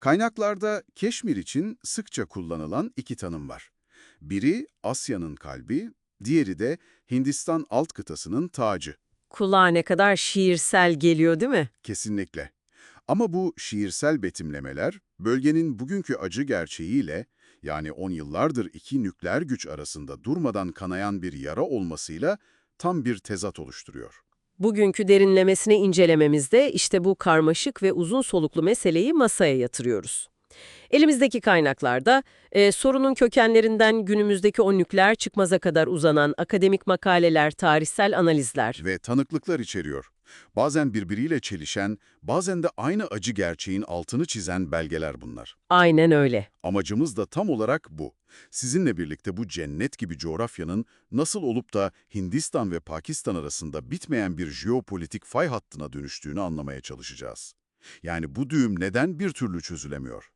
Kaynaklarda Keşmir için sıkça kullanılan iki tanım var. Biri Asya'nın kalbi, diğeri de Hindistan alt kıtasının tacı. Kulağa ne kadar şiirsel geliyor değil mi? Kesinlikle. Ama bu şiirsel betimlemeler, bölgenin bugünkü acı gerçeğiyle, yani 10 yıllardır iki nükleer güç arasında durmadan kanayan bir yara olmasıyla tam bir tezat oluşturuyor. Bugünkü derinlemesine incelememizde işte bu karmaşık ve uzun soluklu meseleyi masaya yatırıyoruz. Elimizdeki kaynaklarda e, sorunun kökenlerinden günümüzdeki o nükleer çıkmaza kadar uzanan akademik makaleler, tarihsel analizler. Ve tanıklıklar içeriyor. Bazen birbiriyle çelişen, bazen de aynı acı gerçeğin altını çizen belgeler bunlar. Aynen öyle. Amacımız da tam olarak bu. Sizinle birlikte bu cennet gibi coğrafyanın nasıl olup da Hindistan ve Pakistan arasında bitmeyen bir jeopolitik fay hattına dönüştüğünü anlamaya çalışacağız. Yani bu düğüm neden bir türlü çözülemiyor?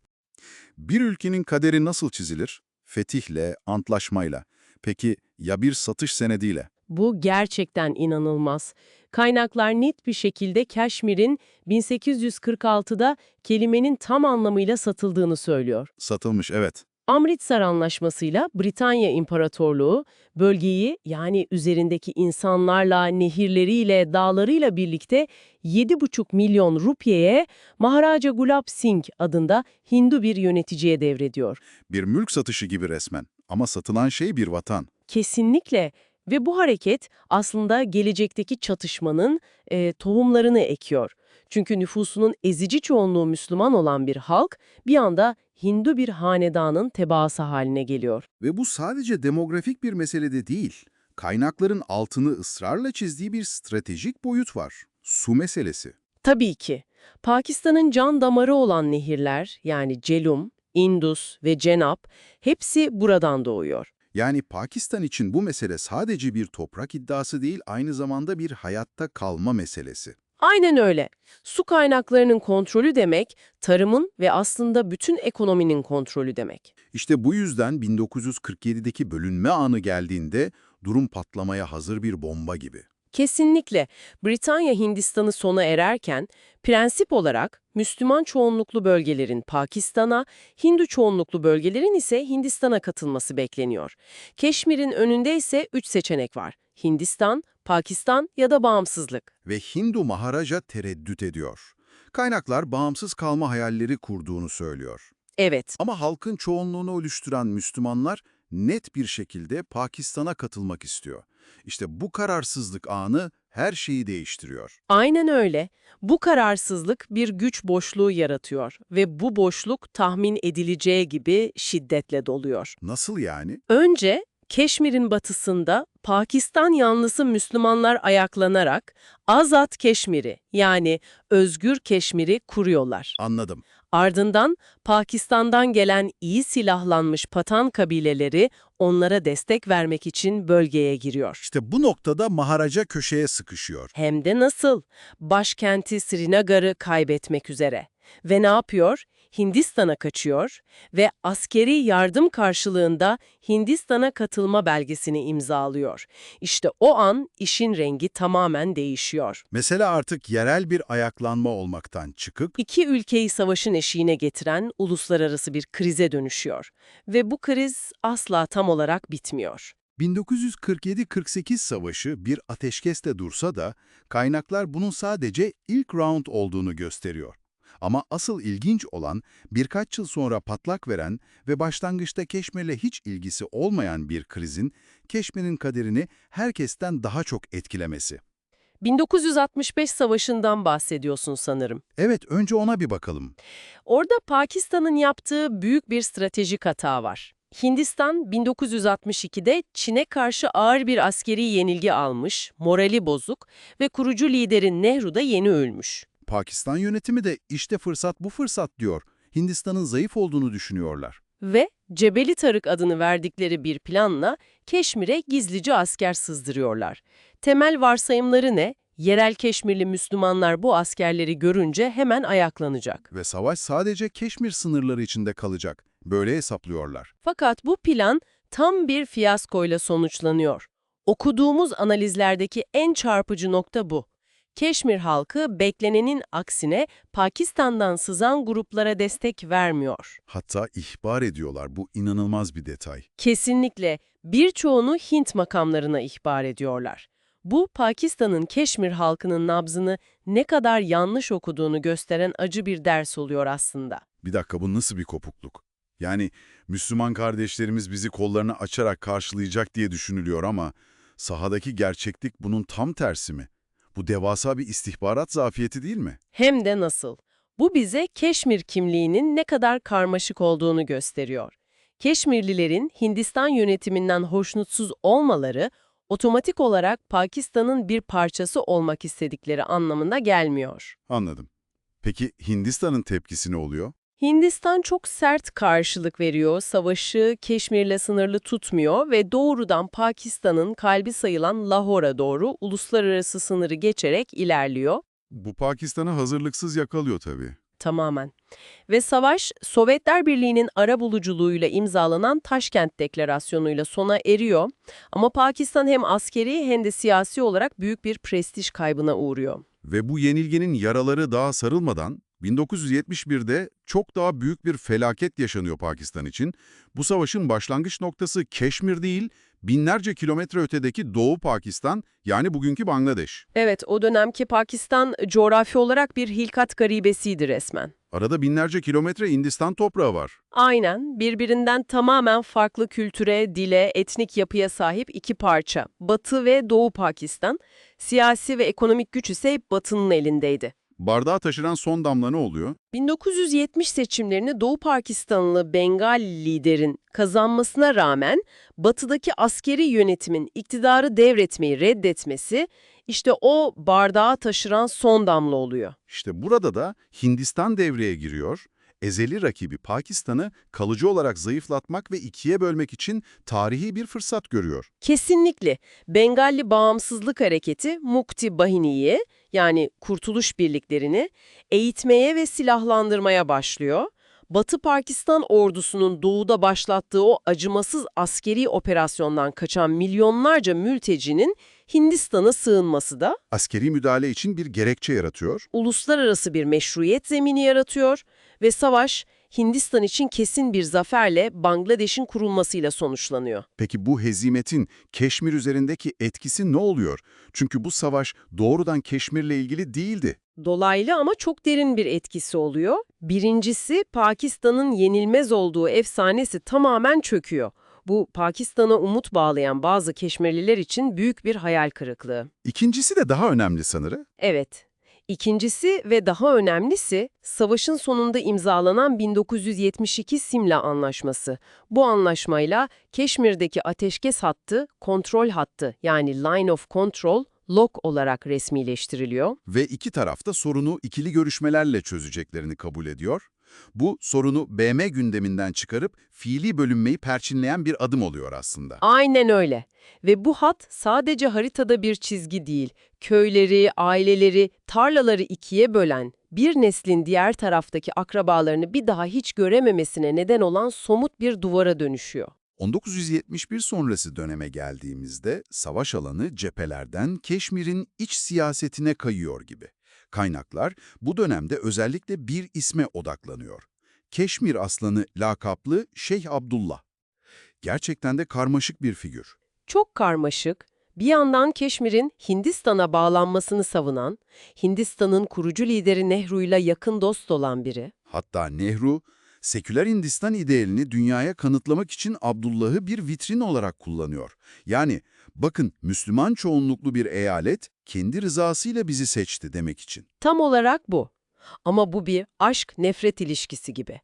Bir ülkenin kaderi nasıl çizilir? Fetihle, antlaşmayla. Peki ya bir satış senediyle? Bu gerçekten inanılmaz. Kaynaklar net bir şekilde Keşmir'in 1846'da kelimenin tam anlamıyla satıldığını söylüyor. Satılmış, evet. Amritsar Anlaşması'yla Britanya İmparatorluğu bölgeyi yani üzerindeki insanlarla, nehirleriyle, dağlarıyla birlikte 7,5 milyon rupiyeye Maharaja Gulab Singh adında Hindu bir yöneticiye devrediyor. Bir mülk satışı gibi resmen. Ama satılan şey bir vatan. Kesinlikle ve bu hareket aslında gelecekteki çatışmanın e, tohumlarını ekiyor. Çünkü nüfusunun ezici çoğunluğu Müslüman olan bir halk bir anda Hindu bir hanedanın tebaası haline geliyor. Ve bu sadece demografik bir mesele de değil. Kaynakların altını ısrarla çizdiği bir stratejik boyut var. Su meselesi. Tabii ki. Pakistan'ın can damarı olan nehirler yani Celum, Indus ve Cenab hepsi buradan doğuyor. Yani Pakistan için bu mesele sadece bir toprak iddiası değil, aynı zamanda bir hayatta kalma meselesi. Aynen öyle. Su kaynaklarının kontrolü demek, tarımın ve aslında bütün ekonominin kontrolü demek. İşte bu yüzden 1947'deki bölünme anı geldiğinde durum patlamaya hazır bir bomba gibi. Kesinlikle. Britanya Hindistan'ı sona ererken prensip olarak Müslüman çoğunluklu bölgelerin Pakistan'a, Hindu çoğunluklu bölgelerin ise Hindistan'a katılması bekleniyor. Keşmir'in önünde ise üç seçenek var. Hindistan, Pakistan ya da bağımsızlık. Ve Hindu Maharaja tereddüt ediyor. Kaynaklar bağımsız kalma hayalleri kurduğunu söylüyor. Evet, Ama halkın çoğunluğunu oluşturan Müslümanlar net bir şekilde Pakistan'a katılmak istiyor. İşte bu kararsızlık anı her şeyi değiştiriyor. aynen öyle. Bu kararsızlık bir güç boşluğu yaratıyor ve bu boşluk tahmin edileceği gibi şiddetle doluyor. Nasıl yani? Önce Keşmir'in batısında Pakistan yanlısı Müslümanlar ayaklanarak Azat Keşmir'i yani Özgür Keşmir'i kuruyorlar. Anladım. Ardından Pakistan'dan gelen iyi silahlanmış Patan kabileleri onlara destek vermek için bölgeye giriyor. İşte bu noktada Maharaja köşeye sıkışıyor. Hem de nasıl? Başkenti Srinagar'ı kaybetmek üzere. Ve ne yapıyor? Hindistan'a kaçıyor ve askeri yardım karşılığında Hindistan'a katılma belgesini imzalıyor. İşte o an işin rengi tamamen değişiyor. Mesele artık yerel bir ayaklanma olmaktan çıkıp İki ülkeyi savaşın eşiğine getiren uluslararası bir krize dönüşüyor. Ve bu kriz asla tam olarak bitmiyor. 1947-48 savaşı bir ateşkeste dursa da kaynaklar bunun sadece ilk round olduğunu gösteriyor. Ama asıl ilginç olan birkaç yıl sonra patlak veren ve başlangıçta Keşmir'le hiç ilgisi olmayan bir krizin Keşmir'in kaderini herkesten daha çok etkilemesi. 1965 savaşından bahsediyorsun sanırım. Evet, önce ona bir bakalım. Orada Pakistan'ın yaptığı büyük bir stratejik hata var. Hindistan 1962'de Çin'e karşı ağır bir askeri yenilgi almış, morali bozuk ve kurucu lideri Nehru da yeni ölmüş. Pakistan yönetimi de işte fırsat bu fırsat diyor. Hindistan'ın zayıf olduğunu düşünüyorlar. Ve Cebeli Tarık adını verdikleri bir planla Keşmir'e gizlice asker sızdırıyorlar. Temel varsayımları ne? Yerel Keşmirli Müslümanlar bu askerleri görünce hemen ayaklanacak. Ve savaş sadece Keşmir sınırları içinde kalacak. Böyle hesaplıyorlar. Fakat bu plan tam bir fiyaskoyla sonuçlanıyor. Okuduğumuz analizlerdeki en çarpıcı nokta bu. Keşmir halkı beklenenin aksine Pakistan'dan sızan gruplara destek vermiyor. Hatta ihbar ediyorlar. Bu inanılmaz bir detay. Kesinlikle birçoğunu Hint makamlarına ihbar ediyorlar. Bu Pakistan'ın Keşmir halkının nabzını ne kadar yanlış okuduğunu gösteren acı bir ders oluyor aslında. Bir dakika bu nasıl bir kopukluk? Yani Müslüman kardeşlerimiz bizi kollarını açarak karşılayacak diye düşünülüyor ama sahadaki gerçeklik bunun tam tersi mi? Bu devasa bir istihbarat zafiyeti değil mi? Hem de nasıl. Bu bize Keşmir kimliğinin ne kadar karmaşık olduğunu gösteriyor. Keşmirlilerin Hindistan yönetiminden hoşnutsuz olmaları otomatik olarak Pakistan'ın bir parçası olmak istedikleri anlamına gelmiyor. Anladım. Peki Hindistan'ın tepkisi ne oluyor? Hindistan çok sert karşılık veriyor, savaşı Keşmir'le sınırlı tutmuyor ve doğrudan Pakistan'ın kalbi sayılan Lahora doğru uluslararası sınırı geçerek ilerliyor. Bu Pakistan'ı hazırlıksız yakalıyor tabii. Tamamen. Ve savaş, Sovyetler Birliği'nin ara buluculuğuyla imzalanan Taşkent Deklarasyonu'yla sona eriyor. Ama Pakistan hem askeri hem de siyasi olarak büyük bir prestij kaybına uğruyor. Ve bu yenilginin yaraları daha sarılmadan 1971'de çok daha büyük bir felaket yaşanıyor Pakistan için. Bu savaşın başlangıç noktası Keşmir değil, binlerce kilometre ötedeki Doğu Pakistan yani bugünkü Bangladeş. Evet, o dönemki Pakistan coğrafi olarak bir hilkat garibesiydi resmen. Arada binlerce kilometre Hindistan toprağı var. Aynen, birbirinden tamamen farklı kültüre, dile, etnik yapıya sahip iki parça. Batı ve Doğu Pakistan, siyasi ve ekonomik güç ise Batı'nın elindeydi. Bardağı taşıran son damla ne oluyor? 1970 seçimlerini Doğu Pakistanlı Bengal liderin kazanmasına rağmen batıdaki askeri yönetimin iktidarı devretmeyi reddetmesi işte o bardağı taşıran son damla oluyor. İşte burada da Hindistan devreye giriyor. Ezeli rakibi Pakistan'ı kalıcı olarak zayıflatmak ve ikiye bölmek için tarihi bir fırsat görüyor. Kesinlikle Bengalli Bağımsızlık Hareketi Mukti Bahini'yi yani Kurtuluş Birliklerini eğitmeye ve silahlandırmaya başlıyor. Batı Pakistan ordusunun doğuda başlattığı o acımasız askeri operasyondan kaçan milyonlarca mültecinin Hindistan'a sığınması da Askeri müdahale için bir gerekçe yaratıyor. uluslararası bir meşruiyet zemini yaratıyor ve savaş Hindistan için kesin bir zaferle Bangladeş'in kurulmasıyla sonuçlanıyor. Peki bu hezimetin Keşmir üzerindeki etkisi ne oluyor? Çünkü bu savaş doğrudan Keşmir'le ilgili değildi. Dolaylı ama çok derin bir etkisi oluyor. Birincisi Pakistan'ın yenilmez olduğu efsanesi tamamen çöküyor. Bu Pakistan'a umut bağlayan bazı Keşmirliler için büyük bir hayal kırıklığı. İkincisi de daha önemli sanırım. Evet. İkincisi ve daha önemlisi savaşın sonunda imzalanan 1972 Simla Anlaşması. Bu anlaşmayla Keşmir'deki ateşkes hattı, kontrol hattı yani line of control, LOC olarak resmileştiriliyor. Ve iki taraf da sorunu ikili görüşmelerle çözeceklerini kabul ediyor. Bu sorunu BM gündeminden çıkarıp fiili bölünmeyi perçinleyen bir adım oluyor aslında. Aynen öyle. Ve bu hat sadece haritada bir çizgi değil, köyleri, aileleri, tarlaları ikiye bölen, bir neslin diğer taraftaki akrabalarını bir daha hiç görememesine neden olan somut bir duvara dönüşüyor. 1971 sonrası döneme geldiğimizde savaş alanı cephelerden Keşmir'in iç siyasetine kayıyor gibi. Kaynaklar bu dönemde özellikle bir isme odaklanıyor. Keşmir aslanı lakaplı Şeyh Abdullah. Gerçekten de karmaşık bir figür. Çok karmaşık, bir yandan Keşmir'in Hindistan'a bağlanmasını savunan, Hindistan'ın kurucu lideri Nehru'yla yakın dost olan biri. Hatta Nehru, seküler Hindistan idealini dünyaya kanıtlamak için Abdullah'ı bir vitrin olarak kullanıyor. Yani bakın Müslüman çoğunluklu bir eyalet kendi rızasıyla bizi seçti demek için. Tam olarak bu. Ama bu bir aşk-nefret ilişkisi gibi.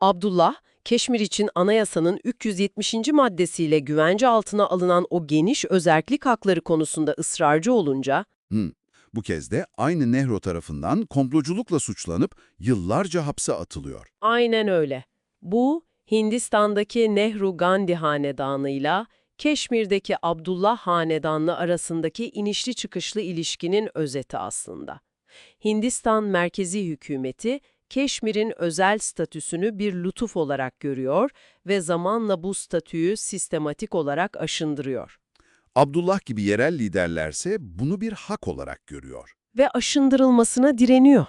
Abdullah, Keşmir için anayasanın 370. maddesiyle güvence altına alınan o geniş özerklik hakları konusunda ısrarcı olunca, Hmm. Bu kez de aynı Nehru tarafından komploculukla suçlanıp yıllarca hapse atılıyor. aynen öyle. Bu, Hindistan'daki Nehru-Gandhi hanedanıyla Keşmir'deki Abdullah hanedanlı arasındaki inişli çıkışlı ilişkinin özeti aslında. Hindistan merkezi hükümeti, Keşmir'in özel statüsünü bir lütuf olarak görüyor ve zamanla bu statüyü sistematik olarak aşındırıyor. Abdullah gibi yerel liderlerse bunu bir hak olarak görüyor. ve aşındırılmasına direniyor.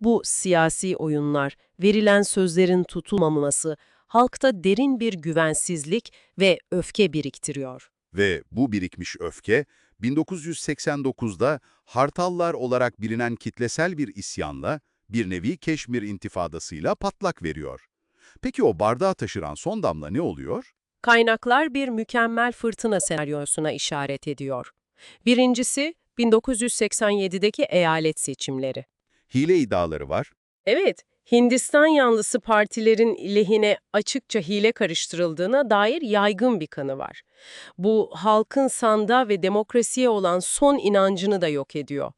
Bu siyasi oyunlar, verilen sözlerin tutulmaması, halkta derin bir güvensizlik ve öfke biriktiriyor. Ve bu birikmiş öfke 1989'da Hartallar olarak bilinen kitlesel bir isyanla, bir nevi Keşmir intifadasıyla patlak veriyor. Peki o bardağı taşıran son damla ne oluyor? Kaynaklar bir mükemmel fırtına senaryosuna işaret ediyor. Birincisi 1987'deki eyalet seçimleri. Hile iddiaları var. Evet, Hindistan yanlısı partilerin lehine açıkça hile karıştırıldığına dair yaygın bir kanı var. Bu halkın sandığa ve demokrasiye olan son inancını da yok ediyor.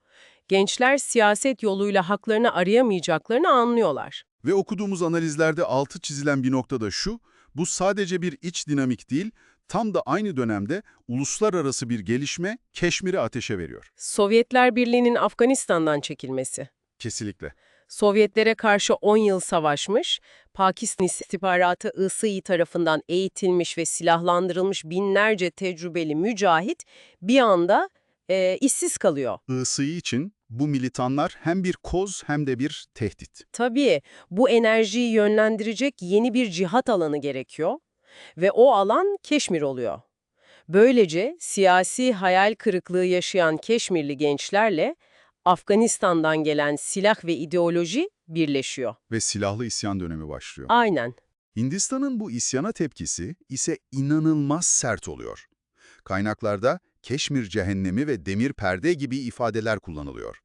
Gençler siyaset yoluyla haklarını arayamayacaklarını anlıyorlar. Ve okuduğumuz analizlerde altı çizilen bir nokta da şu, bu sadece bir iç dinamik değil, tam da aynı dönemde uluslararası bir gelişme Keşmir'i ateşe veriyor. Sovyetler Birliği'nin Afganistan'dan çekilmesi. Kesinlikle. Sovyetlere karşı 10 yıl savaşmış, Pakistan istihbaratı ISI tarafından eğitilmiş ve silahlandırılmış binlerce tecrübeli mücahit bir anda e, işsiz kalıyor. ISI için bu militanlar hem bir koz hem de bir tehdit. Tabii bu enerjiyi yönlendirecek yeni bir cihat alanı gerekiyor ve o alan Keşmir oluyor. Böylece siyasi hayal kırıklığı yaşayan Keşmirli gençlerle Afganistan'dan gelen silah ve ideoloji birleşiyor. Ve silahlı isyan dönemi başlıyor. Aynen. Hindistan'ın bu isyana tepkisi ise inanılmaz sert oluyor. Kaynaklarda Keşmir cehennemi ve demir perde gibi ifadeler kullanılıyor.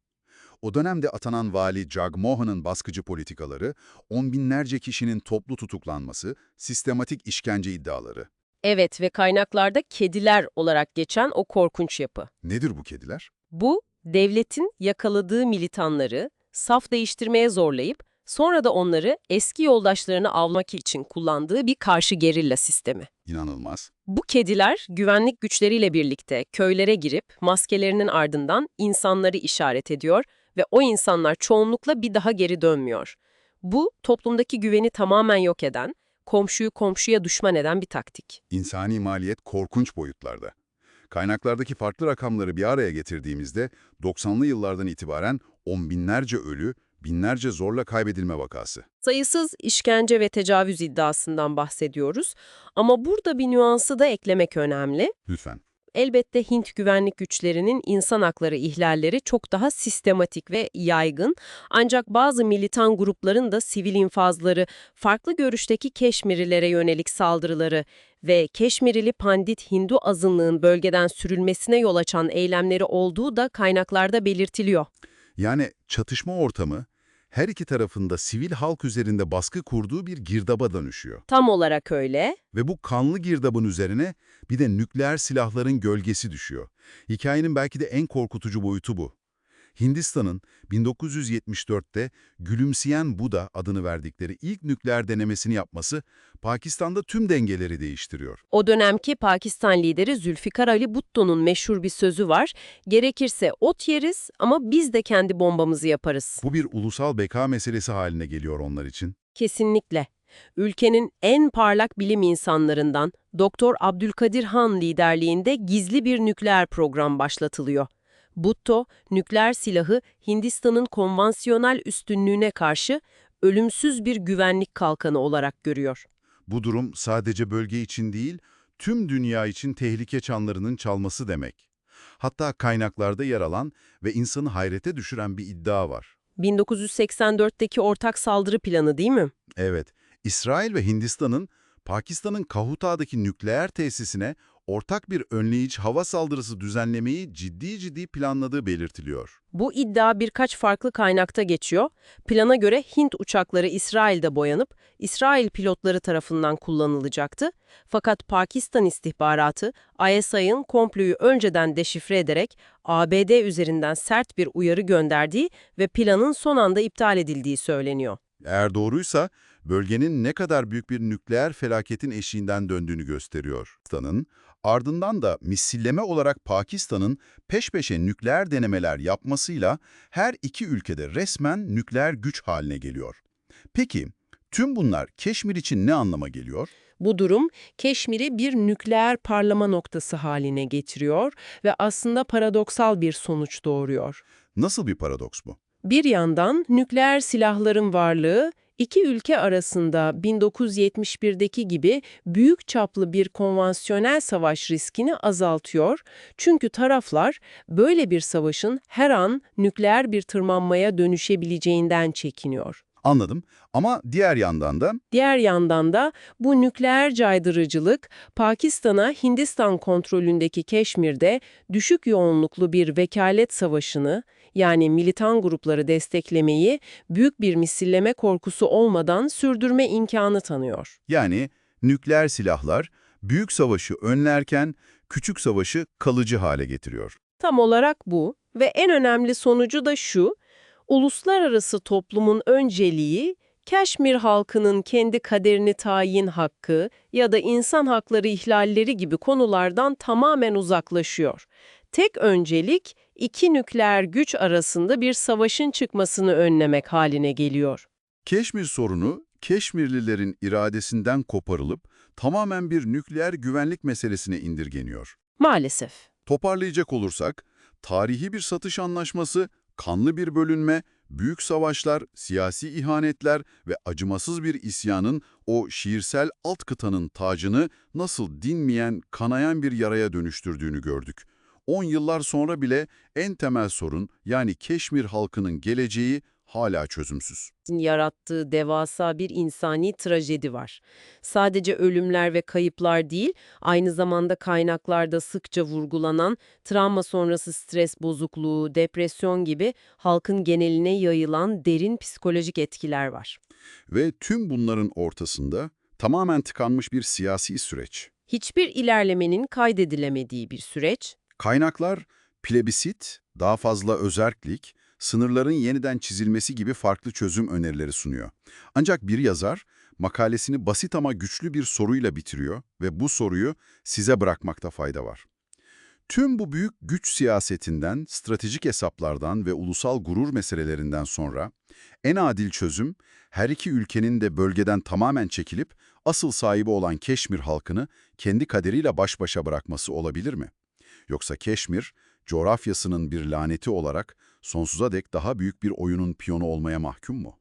O dönemde atanan vali Jagmohan'ın baskıcı politikaları, on binlerce kişinin toplu tutuklanması, sistematik işkence iddiaları. Evet ve kaynaklarda kediler olarak geçen o korkunç yapı. Nedir bu kediler? Bu, devletin yakaladığı militanları saf değiştirmeye zorlayıp sonra da onları eski yoldaşlarını avlamak için kullandığı bir karşı gerilla sistemi. İnanılmaz. Bu kediler güvenlik güçleriyle birlikte köylere girip maskelerinin ardından insanları işaret ediyor ve o insanlar çoğunlukla bir daha geri dönmüyor. Bu toplumdaki güveni tamamen yok eden, komşuyu komşuya düşman eden bir taktik. İnsani maliyet korkunç boyutlarda. Kaynaklardaki farklı rakamları bir araya getirdiğimizde 90'lı yıllardan itibaren on binlerce ölü, binlerce zorla kaybedilme vakası. Sayısız işkence ve tecavüz iddiasından bahsediyoruz ama burada bir nüansı da eklemek önemli. Lütfen. Elbette Hint güvenlik güçlerinin insan hakları ihlalleri çok daha sistematik ve yaygın. Ancak bazı militan grupların da sivil infazları, farklı görüşteki Keşmirilere yönelik saldırıları ve Keşmirili Pandit Hindu azınlığın bölgeden sürülmesine yol açan eylemleri olduğu da kaynaklarda belirtiliyor. Yani çatışma ortamı her iki tarafında sivil halk üzerinde baskı kurduğu bir girdaba dönüşüyor. Tam olarak öyle. Ve bu kanlı girdabın üzerine bir de nükleer silahların gölgesi düşüyor. Hikayenin belki de en korkutucu boyutu bu. Hindistan'ın 1974'te Gülümseyen Buda adını verdikleri ilk nükleer denemesini yapması Pakistan'da tüm dengeleri değiştiriyor. O dönemki Pakistan lideri Zülfikar Ali Bhutto'nun meşhur bir sözü var. Gerekirse ot yeriz ama biz de kendi bombamızı yaparız. Bu bir ulusal beka meselesi haline geliyor onlar için. Kesinlikle. Ülkenin en parlak bilim insanlarından Doktor Abdülkadir Han liderliğinde gizli bir nükleer program başlatılıyor. Bhutto, nükleer silahı Hindistan'ın konvansiyonel üstünlüğüne karşı ölümsüz bir güvenlik kalkanı olarak görüyor. Bu durum sadece bölge için değil, tüm dünya için tehlike çanlarının çalması demek. Hatta kaynaklarda yer alan ve insanı hayrete düşüren bir iddia var. 1984'teki ortak saldırı planı değil mi? Evet, İsrail ve Hindistan'ın Pakistan'ın Kahuta'daki nükleer tesisine ortak bir önleyici hava saldırısı düzenlemeyi ciddi ciddi planladığı belirtiliyor. Bu iddia birkaç farklı kaynakta geçiyor. Plana göre Hint uçakları İsrail'de boyanıp İsrail pilotları tarafından kullanılacaktı. Fakat Pakistan istihbaratı ISI'ın komployu önceden deşifre ederek ABD üzerinden sert bir uyarı gönderdiği ve planın son anda iptal edildiği söyleniyor. Eğer doğruysa bölgenin ne kadar büyük bir nükleer felaketin eşiğinden döndüğünü gösteriyor. Pakistan'ın ardından da misilleme olarak Pakistan'ın peş peşe nükleer denemeler yapmasıyla her iki ülkede resmen nükleer güç haline geliyor. Peki tüm bunlar Keşmir için ne anlama geliyor? Bu durum Keşmir'i bir nükleer parlama noktası haline getiriyor ve aslında paradoksal bir sonuç doğuruyor. Nasıl bir paradoks bu? Bir yandan nükleer silahların varlığı iki ülke arasında 1971'deki gibi büyük çaplı bir konvansiyonel savaş riskini azaltıyor. Çünkü taraflar böyle bir savaşın her an nükleer bir tırmanmaya dönüşebileceğinden çekiniyor. Anladım ama diğer yandan da Diğer yandan da bu nükleer caydırıcılık Pakistan'a Hindistan kontrolündeki Keşmir'de düşük yoğunluklu bir vekalet savaşını yani militan grupları desteklemeyi büyük bir misilleme korkusu olmadan sürdürme imkanı tanıyor. yani nükleer silahlar büyük savaşı önlerken küçük savaşı kalıcı hale getiriyor. Tam olarak bu ve en önemli sonucu da şu, uluslararası toplumun önceliği Keşmir halkının kendi kaderini tayin hakkı ya da insan hakları ihlalleri gibi konulardan tamamen uzaklaşıyor. Tek öncelik iki nükleer güç arasında bir savaşın çıkmasını önlemek haline geliyor. Keşmir sorunu Keşmirlilerin iradesinden koparılıp tamamen bir nükleer güvenlik meselesine indirgeniyor. Maalesef. Toparlayacak olursak, tarihi bir satış anlaşması, kanlı bir bölünme, büyük savaşlar, siyasi ihanetler ve acımasız bir isyanın o şiirsel alt kıtanın tacını nasıl dinmeyen, kanayan bir yaraya dönüştürdüğünü gördük. 10 yıllar sonra bile en temel sorun yani Keşmir halkının geleceği hala çözümsüz. yarattığı devasa bir insani trajedi var. Sadece ölümler ve kayıplar değil, aynı zamanda kaynaklarda sıkça vurgulanan travma sonrası stres bozukluğu, depresyon gibi halkın geneline yayılan derin psikolojik etkiler var. Ve tüm bunların ortasında tamamen tıkanmış bir siyasi süreç. Hiçbir ilerlemenin kaydedilemediği bir süreç, Kaynaklar, plebisit, daha fazla özerklik, sınırların yeniden çizilmesi gibi farklı çözüm önerileri sunuyor. Ancak bir yazar, makalesini basit ama güçlü bir soruyla bitiriyor ve bu soruyu size bırakmakta fayda var. Tüm bu büyük güç siyasetinden, stratejik hesaplardan ve ulusal gurur meselelerinden sonra en adil çözüm, her iki ülkenin de bölgeden tamamen çekilip asıl sahibi olan Keşmir halkını kendi kaderiyle baş başa bırakması olabilir mi? Yoksa Keşmir, coğrafyasının bir laneti olarak sonsuza dek daha büyük bir oyunun piyonu olmaya mahkum mu?